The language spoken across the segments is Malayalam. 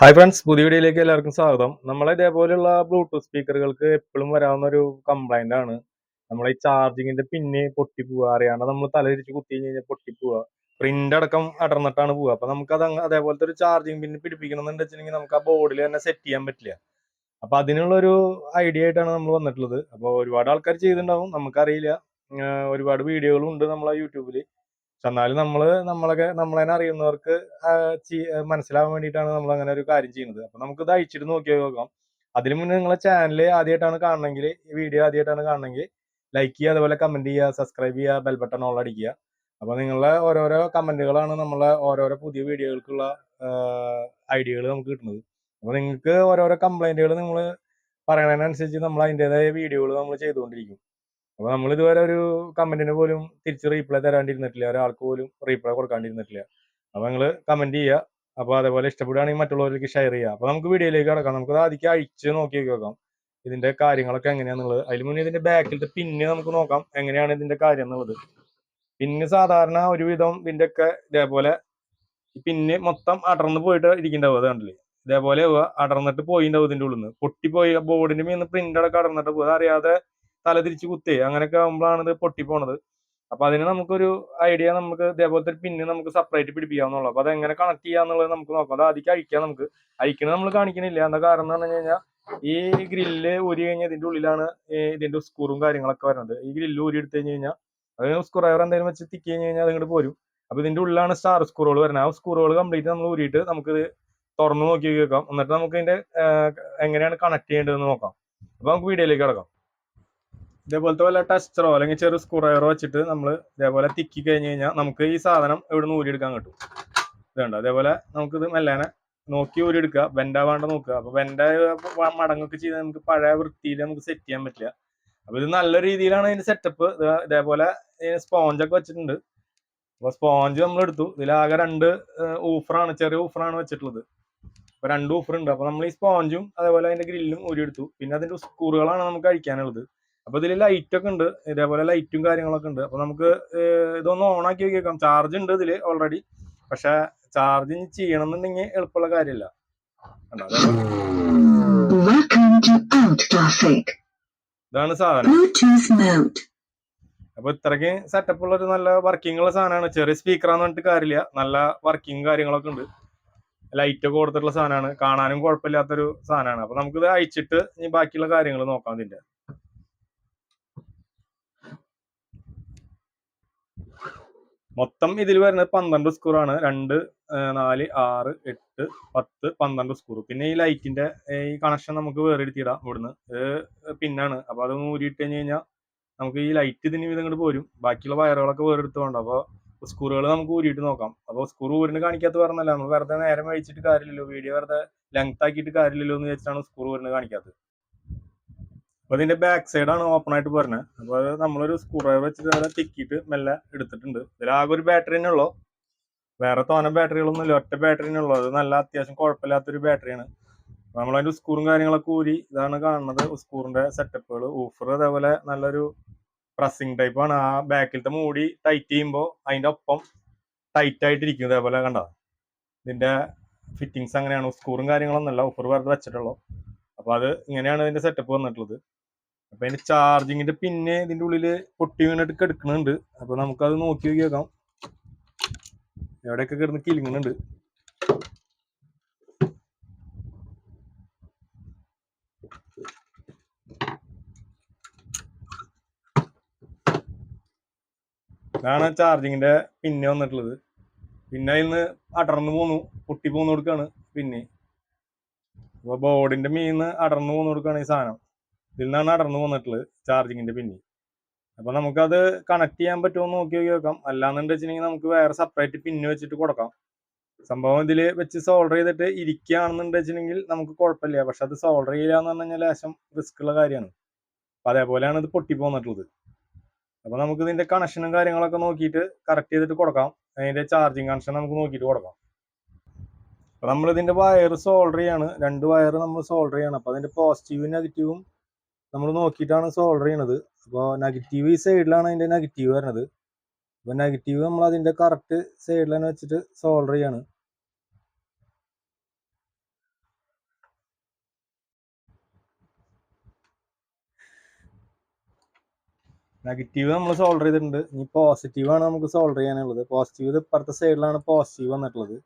ഹായ് ഫ്രണ്ട്സ് പുതിയ വീഡിയോയിലേക്ക് എല്ലാവർക്കും സ്വാഗതം. നമ്മളെ ഇതേപോലെയുള്ള ബ്ലൂടൂത്ത് സ്പീക്കറുകൾക്ക് എപ്പോഴും വരാവുന്ന ഒരു കംപ്ലൈന്റ് ആണ്. നമ്മളെ ഈ ചാർജിങ്ങിന്റെ പൊട്ടി പൊട്ടിപ്പോവുക അറിയാണ്ട് നമ്മൾ തലതിരിച്ച് കുത്തി കഴിഞ്ഞ് പൊട്ടി പൊട്ടിപ്പോവുക. പ്രിന്റ് അടക്കം അടർന്നിട്ടാണ് പോവുക. അപ്പൊ നമുക്ക് അത് അതേപോലത്തെ ഒരു ചാർജിങ് പിന്നെ പിടിപ്പിക്കണം എന്ന് വെച്ചിട്ടുണ്ടെങ്കിൽ നമുക്ക് ആ ബോർഡിൽ തന്നെ സെറ്റ് ചെയ്യാൻ പറ്റില്ല. അപ്പൊ അതിനുള്ള ഒരു ഐഡിയ ആയിട്ടാണ് നമ്മൾ വന്നിട്ടുള്ളത്. അപ്പോൾ ഒരുപാട് ആൾക്കാർ ചെയ്തിട്ടുണ്ടാവും. നമുക്കറിയില്ല. ഒരുപാട് വീഡിയോകളും ഉണ്ട് നമ്മളെ യൂട്യൂബിൽ എന്നാലും നമ്മൾ നമ്മളൊക്കെ നമ്മളെ അറിയുന്നവർക്ക് മനസ്സിലാവാൻ വേണ്ടിയിട്ടാണ് നമ്മൾ അങ്ങനെ ഒരു കാര്യം ചെയ്യുന്നത്. അപ്പൊ നമുക്ക് ഇത് അയച്ചിട്ട് നോക്കി നോക്കാം. അതിന് മുന്നേ നിങ്ങളെ ചാനൽ ആദ്യമായിട്ടാണ് കാണണമെങ്കിൽ ഈ വീഡിയോ ആദ്യമായിട്ടാണ് കാണണമെങ്കിൽ ലൈക്ക് ചെയ്യുക അതുപോലെ കമന്റ് ചെയ്യുക സബ്സ്ക്രൈബ് ചെയ്യുക ബെൽ ബട്ടൺ ഓൾ അടിക്കുക. അപ്പൊ നിങ്ങളുടെ ഓരോരോ കമന്റുകളാണ് നമ്മളെ ഓരോരോ പുതിയ വീഡിയോകൾക്കുള്ള ഐഡിയകൾ നമുക്ക് കിട്ടുന്നത്. അപ്പൊ നിങ്ങൾക്ക് ഓരോരോ കംപ്ലൈന്റുകൾ നിങ്ങൾ പറയണതിനനുസരിച്ച് നമ്മൾ അതിന്റെതായ വീഡിയോകൾ നമ്മൾ ചെയ്തുകൊണ്ടിരിക്കും. അപ്പൊ നമ്മൾ ഇതുവരെ ഒരു കമന്റിന് പോലും തിരിച്ച് റീപ്ലൈ തരാണ്ടിരുന്നിട്ടില്ല. ഒരാൾക്ക് പോലും റീപ്ലൈ കൊടുക്കാണ്ടിരുന്നിട്ടില്ല. അപ്പൊ നിങ്ങൾ കമന്റ് ചെയ്യുക അപ്പൊ അതേപോലെ ഇഷ്ടപ്പെടുകയാണെങ്കിൽ മറ്റുള്ളവർക്ക് ഷെയർ ചെയ്യുക അപ്പൊ നമുക്ക് വീഡിയോയിലേക്ക് കടക്കാം. നമുക്ക് ആദ്യം അഴിച്ച് നോക്കി നോക്കാം. ഇതിന്റെ കാര്യങ്ങളൊക്കെ എങ്ങനെയാന്നുള്ളത് അതിന് മുന്നേ ഇതിന്റെ ബാക്കിലത്തെ പിന്നെ നമുക്ക് നോക്കാം. എങ്ങനെയാണ് ഇതിന്റെ കാര്യം എന്നുള്ളത്. പിന്നെ സാധാരണ ഒരുവിധം ഇതിന്റെ ഒക്കെ ഇതേപോലെ പിന്നെ മൊത്തം അടർന്ന് പോയിട്ട് ഇരിക്കണ്ടാവും അത് കണ്ടില്ലേ? ഇതേപോലെ അടർന്നിട്ട് പോയിണ്ടാവും ഇതിന്റെ ഉള്ളിൽ നിന്ന് പൊട്ടിപ്പോയി ബോർഡിന്റെ മീന്ന് പ്രിന്റ് അടക്കം അടർന്നിട്ട് പോകും അതറിയാതെ തല തിരിച്ച് കുത്തേ അങ്ങനെയൊക്കെ ആകുമ്പോഴാണ് ഇത് പൊട്ടിപ്പോണത്. അപ്പൊ അതിന് നമുക്കൊരു ഐഡിയ നമുക്ക് ഇതേപോലത്തെ ഒരു പിന്ന് നമുക്ക് സെപ്പറേറ്റ് പിടിപ്പിക്കാവുന്നുള്ളൂ അപ്പൊ അത് എങ്ങനെ കണക്ട് ചെയ്യാന്നുള്ളത് നമുക്ക് നോക്കാം. അത് ആദ്യം അഴിക്കാം നമുക്ക്. അഴിക്കണത് നമ്മൾ കാണിക്കണില്ല. എന്താ കാരണം എന്ന് പറഞ്ഞു കഴിഞ്ഞാൽ ഈ ഗ്രില്ല് ഊരി കഴിഞ്ഞാൽ ഇതിന്റെ ഉള്ളിലാണ് ഇതിന്റെ സ്ക്രൂവും കാര്യങ്ങളൊക്കെ വരുന്നത്. ഈ ഗ്രില്ല് ഊരി എടുത്തു കഴിഞ്ഞ് കഴിഞ്ഞാൽ അത് സ്ക്രൂ ഡ്രൈവർ എന്തെങ്കിലും വെച്ച് തിക്കി കഴിഞ്ഞ് കഴിഞ്ഞാൽ അത് ഇങ്ങോട്ട് പോരും. അപ്പൊ ഇതിന്റെ ഉള്ളിലാണ് സ്റ്റാർ സ്കൂറുകൾ വരുന്നത്. ആ സ്കൂറുകൾ കംപ്ലീറ്റ് നമ്മൾ ഊരിയിട്ട് നമുക്ക് ഇത് തുറന്നു നോക്കി വെക്കാം എന്നിട്ട് നമുക്ക് ഇതിന്റെ എങ്ങനെയാണ് കണക്ട് ചെയ്യേണ്ടതെന്ന് നോക്കാം. അപ്പൊ നമുക്ക് വീഡിയോയിലേക്ക് കിടക്കാം. ഇതേപോലത്തെ വല്ല ടെസ്റ്ററോ അല്ലെങ്കിൽ ചെറിയ സ്ക്രൂ വെച്ചിട്ട് നമ്മൾ ഇതേപോലെ തിക്കി കഴിഞ്ഞ് കഴിഞ്ഞാൽ നമുക്ക് ഈ സാധനം ഇവിടെ നിന്ന് ഊരിയെടുക്കാൻ കിട്ടും. ഇതുണ്ട്. അതേപോലെ നമുക്കിത് മെല്ലാനെ നോക്കി ഊരിയെടുക്കുക. വെൻഡാവാണ്ട് നോക്കുക. അപ്പൊ വെൻഡ മടങ്ങൊക്കെ ചെയ്ത് നമുക്ക് പഴയ വൃത്തിയിൽ നമുക്ക് സെറ്റ് ചെയ്യാൻ പറ്റില്ല. അപ്പൊ ഇത് നല്ല രീതിയിലാണ് ഇതിന്റെ സെറ്റപ്പ് ഇതേപോലെ സ്പോഞ്ചൊക്കെ വെച്ചിട്ടുണ്ട്. അപ്പോൾ സ്പോഞ്ച് നമ്മൾ എടുത്തു. ഇതിലാകെ രണ്ട് ഊഫറാണ് ചെറിയ ഊഫറാണ് വെച്ചിട്ടുള്ളത്. അപ്പൊ രണ്ട് ഉണ്ട് അപ്പൊ നമ്മൾ ഈ സ്പോഞ്ചും അതേപോലെ അതിന്റെ ഗ്രില്ലും ഊരിയെടുത്തു. പിന്നെ അതിന്റെ സ്കൂറുകളാണ് നമുക്ക് അഴിക്കാനുള്ളത്. അപ്പൊ ഇതിൽ ലൈറ്റ് ഒക്കെ ഉണ്ട്. ഇതേപോലെ ലൈറ്റും കാര്യങ്ങളൊക്കെ ഉണ്ട്. അപ്പൊ നമുക്ക് ഇതൊന്ന് ഓൺ ആക്കി വെക്കാം ചാർജ് ഉണ്ട് ഇതിൽ ഓൾറെഡി പക്ഷെ ചാർജ് ചെയ്യണം എന്നുണ്ടെങ്കിൽ എളുപ്പമുള്ള കാര്യമില്ല. ഇതാണ് സാധനം. അപ്പൊ ഇത്രയ്ക്ക് സെറ്റപ്പ് ഉള്ള ഒരു നല്ല വർക്കിംഗ് ഉള്ള സാധനമാണ്. ചെറിയ സ്പീക്കറാന്ന് പറഞ്ഞിട്ട് കാര്യമില്ല. നല്ല വർക്കിംഗ് കാര്യങ്ങളൊക്കെ ഉണ്ട്. ലൈറ്റ് ഒക്കെ കൊടുത്തിട്ടുള്ള സാധനമാണ്. കാണാനും കുഴപ്പമില്ലാത്തൊരു സാധനമാണ്. അപ്പൊ നമുക്കിത് അയച്ചിട്ട് ഇനി ബാക്കിയുള്ള കാര്യങ്ങൾ നോക്കാം ഇതിന്റെ. മൊത്തം ഇതിൽ വരുന്നത് പന്ത്രണ്ട് സ്കൂർ ആണ്. രണ്ട് നാല് ആറ് എട്ട് പത്ത് പന്ത്രണ്ട് സ്കൂർ പിന്നെ ഈ ലൈറ്റിന്റെ ഈ കണക്ഷൻ നമുക്ക് വേറെ എടുത്തിടാം ഇവിടുന്ന്. പിന്നാണ്. അപ്പൊ അത് ഊരിയിട്ട് കഴിഞ്ഞ് കഴിഞ്ഞാൽ നമുക്ക് ഈ ലൈറ്റ് ഇതിന് വിധം ഇങ്ങോട്ട് പോരും. ബാക്കിയുള്ള വയറുകളൊക്കെ വേറെ എടുത്ത് വേണ്ട അപ്പോൾ സ്കൂറുകൾ നമുക്ക് ഊരിയിട്ട് നോക്കാം. അപ്പോൾ സ്കൂർ ഊരിന് കാണിക്കാത്ത പറഞ്ഞല്ല നമ്മൾ വെറുതെ നേരം വഹിച്ചിട്ട് കാര്യമില്ലല്ലോ. വീഡിയോ വെറുതെ ലെങ്ത് ആക്കിയിട്ട് കാര്യമില്ലല്ലോ എന്ന് വെച്ചിട്ടാണ് സ്ക്രൂ ഊരിന് കാണിക്കാത്തത്. അപ്പോൾ ഇതിന്റെ ബാക്ക് സൈഡ് ആണ് ഓപ്പൺ ആയിട്ട് പറഞ്ഞത് അപ്പോൾ അത് നമ്മളൊരു സ്ക്രൂ ഡ്രൈവർ വെച്ചിട്ട് അതിനെ തിക്കിയിട്ട് മെല്ലെ എടുത്തിട്ടുണ്ട്. ഇതിലാകെ ഒരു ബാറ്ററി തന്നെ ഉള്ളൂ. വേറെ തോന ബാറ്ററികളൊന്നും ഇല്ല. ഒറ്റ ബാറ്ററി തന്നെ ഉള്ളൂ. അത് നല്ല അത്യാവശ്യം കുഴപ്പമില്ലാത്തൊരു ബാറ്ററിയാണ് നമ്മളതിന്റെ സ്കൂറും കാര്യങ്ങളൊക്കെ ഊരി ഇതാണ് കാണുന്നത്. സ്കൂറിന്റെ സെറ്റപ്പുകൾ ഊഫർ അതേപോലെ നല്ലൊരു പ്രസ്സിങ് ടൈപ്പ് ആണ്. ആ ബാക്കിലത്തെ മൂടി ടൈറ്റ് ചെയ്യുമ്പോൾ അതിന്റെ ഒപ്പം ടൈറ്റ് ആയിട്ടിരിക്കും അതേപോലെ കണ്ട? ഇതിന്റെ ഫിറ്റിങ്സ് അങ്ങനെയാണ്. സ്കൂറും കാര്യങ്ങളൊന്നും അല്ല ഊഫർ വെറുതെ വെച്ചിട്ടുള്ളൂ. അപ്പൊ അത് ഇങ്ങനെയാണ് ഇതിന്റെ സെറ്റപ്പ് വന്നിട്ടുള്ളത്. അപ്പൊ അതിന്റെ ചാർജിങ്ങിന്റെ പിന്നെ ഇതിന്റെ ഉള്ളിൽ പൊട്ടി വീണിട്ട് കിടക്കുന്നുണ്ട്. അപ്പൊ നമുക്കത് നോക്കി നോക്കി നോക്കാം എവിടെയൊക്കെ കിടന്ന് കിലുങ്ങുന്നുണ്ട്. ഇതാണ് ചാർജിങ്ങിന്റെ പിന്നെ വന്നിട്ടുള്ളത്. പിന്നെ അതിൽ നിന്ന് അടർന്നു പോന്നു പൊട്ടി പോന്നു കൊടുക്കാണ്. പിന്നെ അപ്പൊ ബോർഡിന്റെ മീന്ന് അടർന്നു പോന്നു കൊടുക്കുകയാണ് ഈ സാധനം. ഇതിൽ നിന്നാണ് അടർന്നു പോന്നിട്ടുള്ളത് ചാർജിങ്ങിന്റെ പിന്നിൽ. അപ്പൊ നമുക്കത് കണക്ട് ചെയ്യാൻ പറ്റുമോ നോക്കി നോക്കി നോക്കാം. അല്ലാന്നുണ്ട് വെച്ചിട്ടുണ്ടെങ്കിൽ നമുക്ക് വേറെ സെപ്പറേറ്റ് പിന്ന് വെച്ചിട്ട് കൊടുക്കാം. സംഭവം ഇതിൽ വെച്ച് സോൾഡർ ചെയ്തിട്ട് ഇരിക്കുകയാണെന്നുണ്ട് വെച്ചിട്ടുണ്ടെങ്കിൽ നമുക്ക് കുഴപ്പമില്ല. പക്ഷെ അത് സോൾഡർ ചെയ്യുക എന്ന് പറഞ്ഞു കഴിഞ്ഞാൽ ലേശം റിസ്ക് ഉള്ള കാര്യമാണ്. അപ്പൊ അതേപോലെയാണ് ഇത് പൊട്ടി പോന്നിട്ടുള്ളത്. അപ്പൊ നമുക്ക് ഇതിന്റെ കണക്ഷനും കാര്യങ്ങളൊക്കെ നോക്കിയിട്ട് കറക്റ്റ് ചെയ്തിട്ട് കൊടുക്കാം. അതിന്റെ ചാർജിങ് കണക്ഷൻ നമുക്ക് നോക്കിയിട്ട് കൊടുക്കാം. നമ്മൾ ഇതിന്റെ വയർ സോൾഡർ ചെയ്യാണ്. രണ്ട് വയർ നമ്മൾ സോൾഡർ ചെയ്യണം. അപ്പൊ അതിന്റെ പോസിറ്റീവും നെഗറ്റീവും നമ്മൾ നോക്കിയിട്ടാണ് സോൾഡർ ചെയ്യണത്. അപ്പോൾ നെഗറ്റീവ് ഈ സൈഡിലാണ് അതിന്റെ നെഗറ്റീവ് വരണത്. അപ്പോൾ നെഗറ്റീവ് നമ്മൾ അതിന്റെ കറക്റ്റ് സൈഡിൽ തന്നെ വെച്ചിട്ട് സോൾഡർ ചെയ്യാണ്. നെഗറ്റീവ് നമ്മൾ സോൾഡർ ചെയ്തിട്ടുണ്ട്. ഇനി പോസിറ്റീവ് ആണ് നമുക്ക് സോൾഡർ ചെയ്യാനുള്ളത്. പോസിറ്റീവ് ഇപ്പുറത്തെ സൈഡിലാണ് പോസിറ്റീവ് വന്നിട്ടുള്ളത്.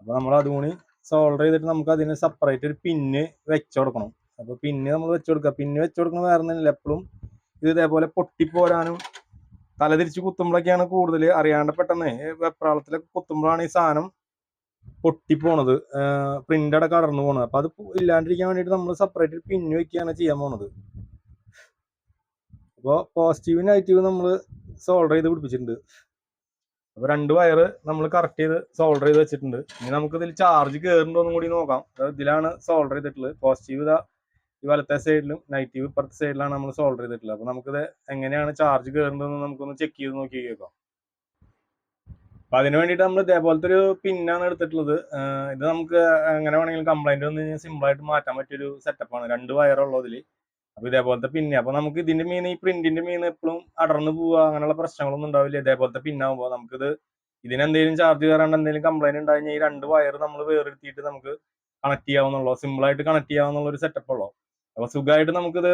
അപ്പോൾ നമ്മൾ അതുകൂടി സോൾഡർ ചെയ്തിട്ട് നമുക്ക് അതിന് സെപ്പറേറ്റ് ഒരു പിന്ന് വെച്ച് കൊടുക്കണം. അപ്പോൾ പിന്ന് നമ്മൾ വെച്ച് കൊടുക്കുക. പിന്ന് വെച്ച് കൊടുക്കുന്നത് വേറെ ഒന്നുമില്ല എപ്പോഴും ഇത് ഇതേപോലെ പൊട്ടിപ്പോരാനും തലതിരിച്ച് കുത്തുമ്പോഴൊക്കെയാണ് കൂടുതൽ അറിയാണ്ട് പെട്ടെന്ന് വെപ്രാളത്തിലൊക്കെ കുത്തുമ്പോഴാണ് ഈ സാധനം പൊട്ടിപ്പോണത്. പ്രിന്റ് അടക്കം അടർന്നു പോണത്. അപ്പൊ അത് ഇല്ലാണ്ടിരിക്കാൻ വേണ്ടിയിട്ട് നമ്മൾ സെപ്പറേറ്റ് പിന്ന് വെക്കുകയാണ് ചെയ്യാൻ പോണത്. അപ്പോൾ പോസിറ്റീവ് നെഗറ്റീവ് നമ്മൾ സോൾഡർ ചെയ്ത് പിടിപ്പിച്ചിട്ടുണ്ട്. അപ്പൊ രണ്ട് വയറ് നമ്മൾ കറക്റ്റ് ചെയ്ത് സോൾഡർ ചെയ്ത് വെച്ചിട്ടുണ്ട്. ഇനി നമുക്ക് ഇതിൽ ചാർജ് കയറുന്നുണ്ടോന്നും കൂടി നോക്കാം. ഇതിലാണ് സോൾഡർ ചെയ്തിട്ടുള്ളത്. പോസിറ്റീവ് ഇതാ ഈ വലത്തെ സൈഡിലും നെഗറ്റീവ് ഇപ്പുറത്തെ സൈഡിലാണ് നമ്മൾ സോൾഡർ ചെയ്തിട്ടുള്ളത്. അപ്പൊ നമുക്കിത് എങ്ങനെയാണ് ചാർജ് കയറുന്നതെന്ന് നമുക്കൊന്ന് ചെക്ക് ചെയ്ത് നോക്കി കേൾക്കാം. അപ്പൊ അതിന് വേണ്ടിയിട്ട് നമ്മൾ ഇതേപോലത്തെ ഒരു പിന്നാണ് എടുത്തിട്ടുള്ളത്. ഇത് നമുക്ക് എങ്ങനെ വേണമെങ്കിലും കംപ്ലൈന്റ് വന്നു കഴിഞ്ഞാൽ സിമ്പിൾ ആയിട്ട് മാറ്റാൻ പറ്റിയ പറ്റിയൊരു സെറ്റപ്പാണ് രണ്ട് വയറുള്ളതിൽ അപ്പൊ ഇതേപോലത്തെ പിന്നെ അപ്പൊ നമുക്ക് ഇതിന്റെ മീൻ ഈ പ്രിന്റിന്റെ മീൻ എപ്പോഴും അടർന്നു പോവുക അങ്ങനെയുള്ള പ്രശ്നങ്ങളൊന്നും ഉണ്ടാവില്ല. ഇതേപോലത്തെ പിന്നാകുമ്പോൾ നമുക്കിത് ഇതിനെന്തെങ്കിലും ചാർജ് കയറാണ്ട് എന്തെങ്കിലും കംപ്ലൈന്റ് ഉണ്ടായി ഈ രണ്ട് വയർ നമ്മൾ വേറെടുത്തിട്ട് നമുക്ക് കണക്ട് ചെയ്യാവുന്നുള്ളൂ സിമ്പിൾ ആയിട്ട് കണക്ട് ചെയ്യാവുന്നുള്ള ഒരു സെറ്റപ്പ് ഉള്ളൂ. അപ്പൊ സുഖമായിട്ട് നമുക്കിത്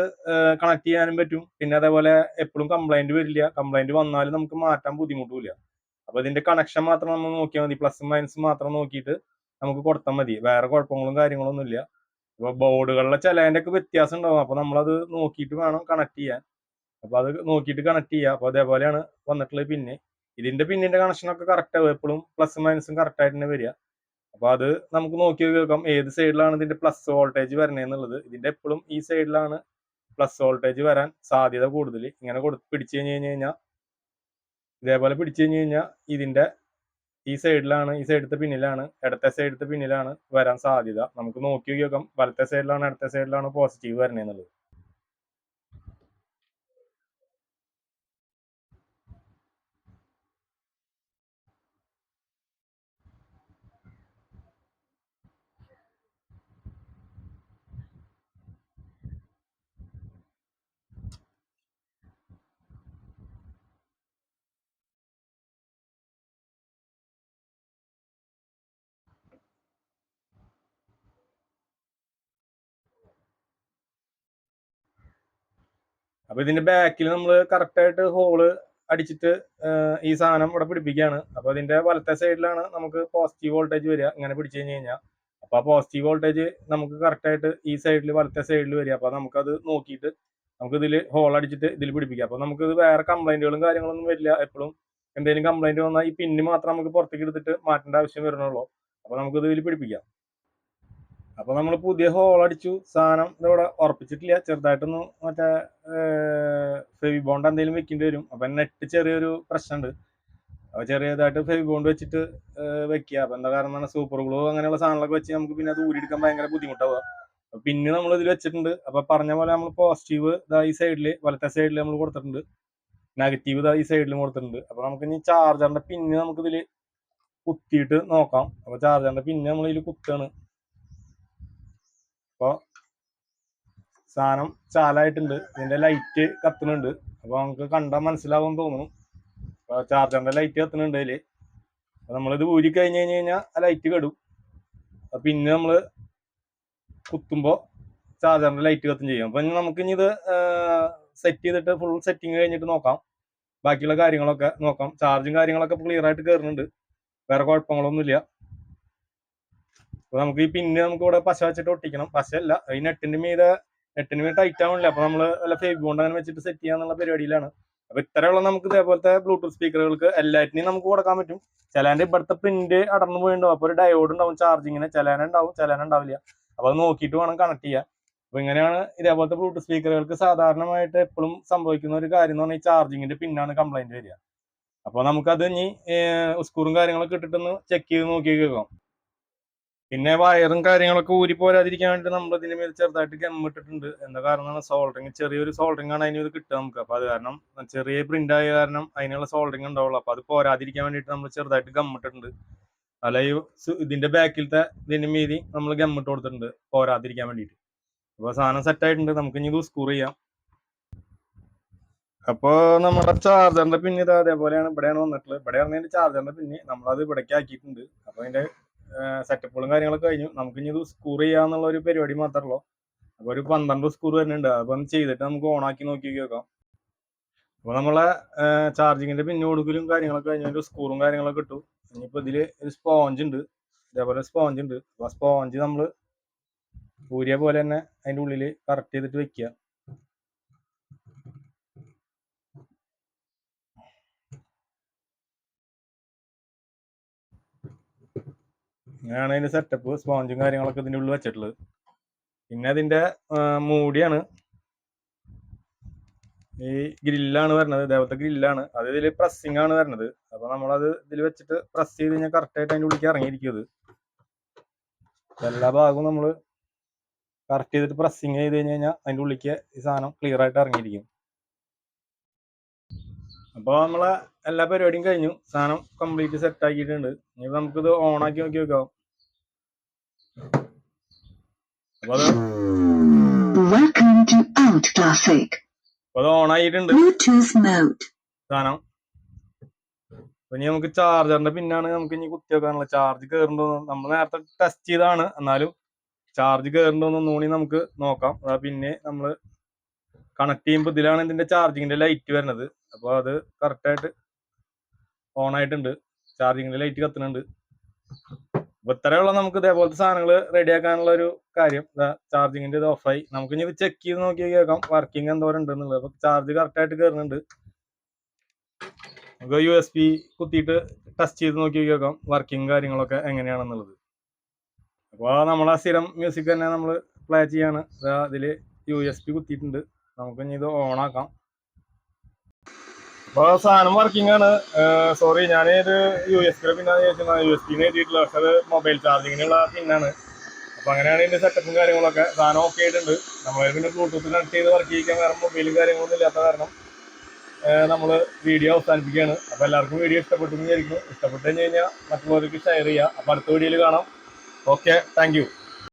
കണക്ട് ചെയ്യാനും പറ്റും. പിന്നെ അതേപോലെ എപ്പോഴും കംപ്ലൈന്റ് വരില്ല. കംപ്ലൈന്റ് വന്നാലും നമുക്ക് മാറ്റാൻ ബുദ്ധിമുട്ടില്ല അപ്പൊ ഇതിന്റെ കണക്ഷൻ മാത്രം നമ്മൾ നോക്കിയാൽ മതി. പ്ലസ് മൈനസ് മാത്രം നോക്കിയിട്ട് നമുക്ക് കൊടുത്താൽ മതി. വേറെ കുഴപ്പങ്ങളും കാര്യങ്ങളൊന്നും ഇല്ല അപ്പൊ ബോർഡുകളിലെ ചിലതിന്റെ ഒക്കെ വ്യത്യാസം ഉണ്ടാവും അപ്പൊ നമ്മളത് നോക്കിയിട്ട് വേണം കണക്ട് ചെയ്യാൻ. അപ്പൊ അത് നോക്കിയിട്ട് കണക്ട് ചെയ്യുക അപ്പൊ അതേപോലെയാണ് വന്നിട്ടുള്ളത് പിന്നെ. ഇതിന്റെ പിന്നിന്റെ കണക്ഷൻ ഒക്കെ കറക്റ്റ് ആവും. എപ്പോഴും പ്ലസ് മൈനസും കറക്റ്റ് ആയിട്ട് തന്നെ വരിക. അപ്പൊ അത് നമുക്ക് നോക്കി കേൾക്കാം ഏത് സൈഡിലാണ് ഇതിന്റെ പ്ലസ് വോൾട്ടേജ് വരണേന്നുള്ളത് ഇതിന്റെ എപ്പോഴും ഈ സൈഡിലാണ് പ്ലസ് വോൾട്ടേജ് വരാൻ സാധ്യത കൂടുതൽ ഇങ്ങനെ കൊടു പിടിച്ചു കഴിഞ്ഞ് കഴിഞ്ഞാൽ ഇതേപോലെ പിടിച്ചു കഴിഞ്ഞ് കഴിഞ്ഞാൽ ഇതിന്റെ ഈ സൈഡിലാണ് ഈ സൈഡത്തെ പിന്നിലാണ് ഇടത്തെ സൈഡത്തെ പിന്നിലാണ് വരാൻ സാധ്യത. നമുക്ക് നോക്കി നോക്കാം. വലത്തെ സൈഡിലാണ് ഇടത്തെ സൈഡിലാണ് പോസിറ്റീവ് വരണേന്നുള്ളത് അപ്പൊ ഇതിന്റെ ബാക്കിൽ നമ്മൾ കറക്റ്റ് ആയിട്ട് ഹോൾ അടിച്ചിട്ട് ഈ സാധനം ഇവിടെ പിടിപ്പിക്കുകയാണ്. അപ്പൊ അതിന്റെ വലത്തെ സൈഡിലാണ് നമുക്ക് പോസിറ്റീവ് വോൾട്ടേജ് വരിക ഇങ്ങനെ പിടിച്ചു കഴിഞ്ഞ് കഴിഞ്ഞാൽ അപ്പൊ ആ പോസിറ്റീവ് വോൾട്ടേജ് നമുക്ക് കറക്റ്റ് ആയിട്ട് ഈ സൈഡിൽ വലത്തെ സൈഡിൽ വരിക. അപ്പൊ അത് നോക്കിയിട്ട് നമുക്ക് ഇതിൽ ഹോൾ അടിച്ചിട്ട് ഇതിൽ പിടിപ്പിക്കാം. അപ്പൊ നമുക്ക് ഇത് വേറെ കംപ്ലൈന്റുകളും കാര്യങ്ങളൊന്നും വരില്ല. എപ്പോഴും എന്തെങ്കിലും കംപ്ലൈന്റ് വന്നാൽ ഈ പിന്ന് മാത്രം നമുക്ക് പുറത്തേക്ക് എടുത്തിട്ട് മാറ്റേണ്ട ആവശ്യം വരുന്നുള്ളൂ അപ്പൊ നമുക്ക് ഇതിൽ പിടിപ്പിക്കാം. അപ്പൊ നമ്മൾ പുതിയ ഹോൾ അടിച്ചു. സാധനം ഇവിടെ ഉറപ്പിച്ചിട്ടില്ല. ചെറുതായിട്ടൊന്ന് മറ്റേ ഫെവി ബോണ്ട് എന്തെങ്കിലും വെക്കേണ്ടി വരും. അപ്പൊ നെറ്റ് ചെറിയൊരു പ്രശ്നമുണ്ട് അപ്പൊ ചെറിയതായിട്ട് ഫെവി ബോണ്ട് വെച്ചിട്ട് വെക്കുക അപ്പൊ എന്താ കാരണം സൂപ്പർ ഗ്ലൂ അങ്ങനെയുള്ള സാധനങ്ങളൊക്കെ വെച്ച് നമുക്ക് പിന്നെ അത് ഊരിയെടുക്കാൻ ഭയങ്കര ബുദ്ധിമുട്ടാവുക. പിന്നെ നമ്മൾ ഇതിൽ വെച്ചിട്ടുണ്ട്. അപ്പൊ പറഞ്ഞ പോലെ നമ്മൾ പോസിറ്റീവ് ഇതാ ഈ സൈഡിൽ വലത്തെ സൈഡിൽ നമ്മൾ കൊടുത്തിട്ടുണ്ട്. നെഗറ്റീവ് ഇതാ ഈ സൈഡിലും കൊടുത്തിട്ടുണ്ട്. അപ്പൊ നമുക്ക് ഇനി ചാർജറിന്റെ പിന്നെ നമുക്ക് ഇതിൽ കുത്തിയിട്ട് നോക്കാം. അപ്പൊ ചാർജറിന്റെ പിന്നെ നമ്മൾ ഇതിൽ കുത്താണ്. അപ്പൊ സാധനം ചാലായിട്ടുണ്ട്. ഇതിന്റെ ലൈറ്റ് കത്തുന്നുണ്ട്. അപ്പൊ നമുക്ക് കണ്ടാൽ മനസ്സിലാവും തോന്നുന്നു. ചാർജറിന്റെ ലൈറ്റ് കത്തുന്നുണ്ട് അതിൽ. അപ്പൊ നമ്മളിത് ഊരി കഴിഞ്ഞ് കഴിഞ്ഞ് കഴിഞ്ഞാൽ ആ ലൈറ്റ് കെടും. പിന്നെ നമ്മൾ കുത്തുമ്പോ ചാർജറിന്റെ ലൈറ്റ് കത്തും ചെയ്യും. അപ്പൊ നമുക്ക് ഇനി ഇത് സെറ്റ് ചെയ്തിട്ട് ഫുൾ സെറ്റിങ് കഴിഞ്ഞിട്ട് നോക്കാം. ബാക്കിയുള്ള കാര്യങ്ങളൊക്കെ നോക്കാം. ചാർജും കാര്യങ്ങളൊക്കെ ക്ലിയർ ആയിട്ട് കയറുന്നുണ്ട് വേറെ കുഴപ്പങ്ങളൊന്നുമില്ല. അപ്പൊ നമുക്ക് ഈ പിന്നെ നമുക്ക് ഇവിടെ പശ വെച്ചിട്ട് ഒട്ടിക്കണം. പശയല്ല ഈ നെറ്റിന്റെ മീതെ നെറ്റിന് മീതെ ടൈറ്റ് ആവണില്ല. അപ്പൊ നമ്മൾ വല്ല ഫേബ് കൊണ്ട് അങ്ങനെ വെച്ചിട്ട് സെറ്റ് ചെയ്യാന്നുള്ള പരിപാടിയിലാണ്. അപ്പൊ ഇത്രയുള്ള നമുക്ക് ഇതേപോലത്തെ ബ്ലൂടൂത്ത് സ്പീക്കറുകൾക്ക് എല്ലാറ്റിനെയും നമുക്ക് കൊടുക്കാൻ പറ്റും. ചിലാന്റെ ഇവിടുത്തെ പ്രിന്റ് അടർന്നു പോയിണ്ടാവും. അപ്പൊ ഒരു ഡയോഡ് ഉണ്ടാവും ചാർജിങ്ങിന് ചിലാന ഉണ്ടാവും ചിലാന ഉണ്ടാവില്ല. അപ്പൊ അത് നോക്കിയിട്ട് വേണം കണക്ട് ചെയ്യാൻ. അപ്പൊ ഇങ്ങനെയാണ് ഇതേപോലത്തെ ബ്ലൂടൂത്ത് സ്പീക്കറുകൾക്ക് സാധാരണമായിട്ട് എപ്പോഴും സംഭവിക്കുന്ന ഒരു കാര്യം എന്ന് പറഞ്ഞാൽ ഈ ചാർജിങ്ങിന്റെ പിന്നാണ് കംപ്ലൈന്റ് വരിക. അപ്പൊ നമുക്കത് ഇനി സ്കൂറും കാര്യങ്ങളൊക്കെ ഇട്ടിട്ടൊന്ന് ചെക്ക് ചെയ്ത് നോക്കി കേൾക്കാം. പിന്നെ വയറും കാര്യങ്ങളൊക്കെ ഊരി പോരാതിരിക്കാൻ വേണ്ടി നമ്മൾ ഇതിന് മേൽ ചെറുതായിട്ട് ഗമ്മിട്ടിട്ടുണ്ട് എന്താ കാരണം സോൾഡറിങ് ചെറിയൊരു സോൾഡറിംഗ് ആണ് അതിന് ഇത് കിട്ടുക നമുക്ക്. അപ്പൊ അത് കാരണം ചെറിയ പ്രിന്റ് ആയ കാരണം അതിനുള്ള സോൾഡറിങ് ഉണ്ടാവുള്ളൂ. അപ്പൊ അത് പോരാതിരിക്കാൻ വേണ്ടിയിട്ട് നമ്മൾ ചെറുതായിട്ട് ഗമ്മിട്ടിട്ടുണ്ട് അല്ല ഈ ഇതിന്റെ ബാക്കിലത്തെ ഇതിന്റെ മീതി നമ്മൾ ഗമ്മിട്ട് കൊടുത്തിട്ടുണ്ട് പോരാതിരിക്കാൻ വേണ്ടിയിട്ട്. അപ്പൊ സാധനം സെറ്റ് ആയിട്ടുണ്ട്. നമുക്ക് ഇനി ഇത് സ്കൂർ ചെയ്യാം. അപ്പൊ നമ്മുടെ ചാർജറിന്റെ പിന്നെ ഇത് അതേപോലെയാണ് ഇവിടെയാണ് വന്നിട്ടുള്ളത്. ഇവിടെ ആണെങ്കിൽ ചാർജറിന്റെ പിന്നെ നമ്മളത് ഇവിടേക്ക് ആക്കിയിട്ടുണ്ട്. അപ്പൊ അതിന്റെ സെറ്റപ്പുകളും കാര്യങ്ങളൊക്കെ കഴിഞ്ഞു. നമുക്ക് ഇനി ഇത് സ്കൂർ ചെയ്യാന്നുള്ള ഒരു പരിപാടി മാത്രമേ ഉള്ളൂ. അപ്പൊ ഒരു പന്ത്രണ്ട് സ്കൂർ വരുന്നുണ്ട്. അപ്പം ചെയ്തിട്ട് നമുക്ക് ഓണാക്കി നോക്കി നോക്കാം അപ്പൊ നമ്മളെ ചാർജിങ്ങിന്റെ പിന്നെ കാര്യങ്ങളൊക്കെ കഴിഞ്ഞ സ്കൂറും കാര്യങ്ങളൊക്കെ ഇട്ടു. ഇനിയിപ്പോ ഇതിൽ ഒരു സ്പോഞ്ച് ഉണ്ട്. ഇതേപോലെ സ്പോഞ്ച് ഉണ്ട്. അപ്പൊ സ്പോഞ്ച് നമ്മൾ പൂരിയ പോലെ തന്നെ അതിന്റെ ഉള്ളിൽ കറക്റ്റ് ചെയ്തിട്ട് വെക്കുക. അങ്ങനെയാണ് അതിന്റെ സെറ്റപ്പ് സ്പോഞ്ചും കാര്യങ്ങളൊക്കെ ഇതിന്റെ ഉള്ളിൽ വെച്ചിട്ടുള്ളത്. പിന്നെ അതിന്റെ മൂടിയാണ്. ഈ ഗ്രില്ലാണ് വരുന്നത് ഇതേപോലത്തെ ഗ്രില്ലാണ്. അത് ഇതിൽ പ്രസ്സിംഗ് ആണ് വരുന്നത്. അപ്പൊ നമ്മളത് ഇതിൽ വെച്ചിട്ട് പ്രസ് ചെയ്ത് കഴിഞ്ഞാൽ കറക്റ്റ് ആയിട്ട് അതിന്റെ ഉള്ളിലേക്ക് ഇറങ്ങിയിരിക്കും എല്ലാ ഭാഗവും നമ്മൾ കറക്റ്റ് ചെയ്തിട്ട് പ്രസ്സിങ് ചെയ്ത് കഴിഞ്ഞ് കഴിഞ്ഞാൽ അതിന്റെ ഉള്ളിലേക്ക് ഈ സാധനം ക്ലിയർ ആയിട്ട് ഇറങ്ങിയിരിക്കും. അപ്പോൾ നമ്മളെ എല്ലാ പരിപാടിയും കഴിഞ്ഞു. സാധനം കംപ്ലീറ്റ് സെറ്റ് ആക്കിയിട്ടുണ്ട്. ഇനി നമുക്കിത് ഓൺ ആക്കി നോക്കി വെക്കാം. Welcome to Alt Classic. അത് ഓൺ ആയിട്ടുണ്ട്. Bluetooth mode. സാധനം. ഇനി നമുക്ക് ചാർജറിന്റെ പിന്നാണ് നമുക്ക് ഇനി കുത്തി വെക്കാനുള്ള ചാർജ് കയറുണ്ടോ നമ്മൾ നേരത്തെ ടെസ്റ്റ് ചെയ്താണ് എന്നാലും ചാർജ് കയറുണ്ടോ ഒന്നുകൂടി നമുക്ക് നോക്കാം. അതാ പിന്നെ നമ്മൾ കണക്ട് ചെയ്യുമ്പോൾ ഇതിലാണ് ഇതിന്റെ ചാർജിങ്ങിന്റെ ലൈറ്റ് വരുന്നത്. അപ്പോൾ അത് കറക്റ്റ് ആയിട്ട് ഓൺ ആയിട്ടുണ്ട്. ചാർജിങ്ങിന്റെ ലൈറ്റ് കത്തുന്നുണ്ട്. അപ്പൊ ഇത്രയുള്ള നമുക്ക് ഇതേപോലത്തെ സാധനങ്ങൾ റെഡിയാക്കാനുള്ള ഒരു കാര്യം. ചാർജിങ്ങിന്റെ ഇത് ഓഫായി നമുക്ക് ഇനി ഇത് ചെക്ക് ചെയ്ത് നോക്കി കേൾക്കാം വർക്കിംഗ് എന്തോരം ഉണ്ട് എന്നുള്ളത് അപ്പൊ ചാർജ് കറക്റ്റ് ആയിട്ട് കയറുന്നുണ്ട് നമുക്ക് യു എസ് പി കുത്തിയിട്ട് ടെസ്റ്റ് ചെയ്ത് നോക്കി കേൾക്കാം വർക്കിംഗ് കാര്യങ്ങളൊക്കെ എങ്ങനെയാണെന്നുള്ളത്. അപ്പോൾ നമ്മളെ സ്ഥിരം മ്യൂസിക് തന്നെ നമ്മൾ പ്ലേ ചെയ്യാണ്. അതിൽ യു എസ് പി കുത്തിയിട്ടുണ്ട്. നമുക്ക് ഇനി ഇത് ഓൺ ആക്കാം. സാധനം വർക്കിംഗ് ആണ്. സോറി ഇത് യു എസ് പിയുടെ പിന്നെ യു എസ് പിന്ന് എഴുതിയിട്ടുള്ള പക്ഷെ അത് മൊബൈൽ ചാർജിങ്ങിനുള്ള പിന്നാണ് അപ്പോൾ അങ്ങനെയാണ് ഇതിന്റെ സെറ്റപ്പും കാര്യങ്ങളൊക്കെ. സാധനം ഓക്കെ ആയിട്ടുണ്ട്. നമ്മൾ പിന്നെ ബ്ലൂടൂത്ത് കണക്ട് ചെയ്ത് വർക്ക് ചെയ്യിക്കാൻ വേറെ മൊബൈലും കാര്യങ്ങളൊന്നും ഇല്ലാത്ത കാരണം നമ്മൾ വീഡിയോ അവസാനിപ്പിക്കുകയാണ്. അപ്പോൾ എല്ലാവർക്കും വീഡിയോ ഇഷ്ടപ്പെട്ടു എന്ന് വിചാരിക്കുന്നു. ഇഷ്ടപ്പെട്ടു കഴിഞ്ഞ് കഴിഞ്ഞാൽ മറ്റുള്ളവർക്ക് ഷെയർ ചെയ്യുക അപ്പോൾ അടുത്ത വീഡിയോയിൽ കാണാം. Okay thank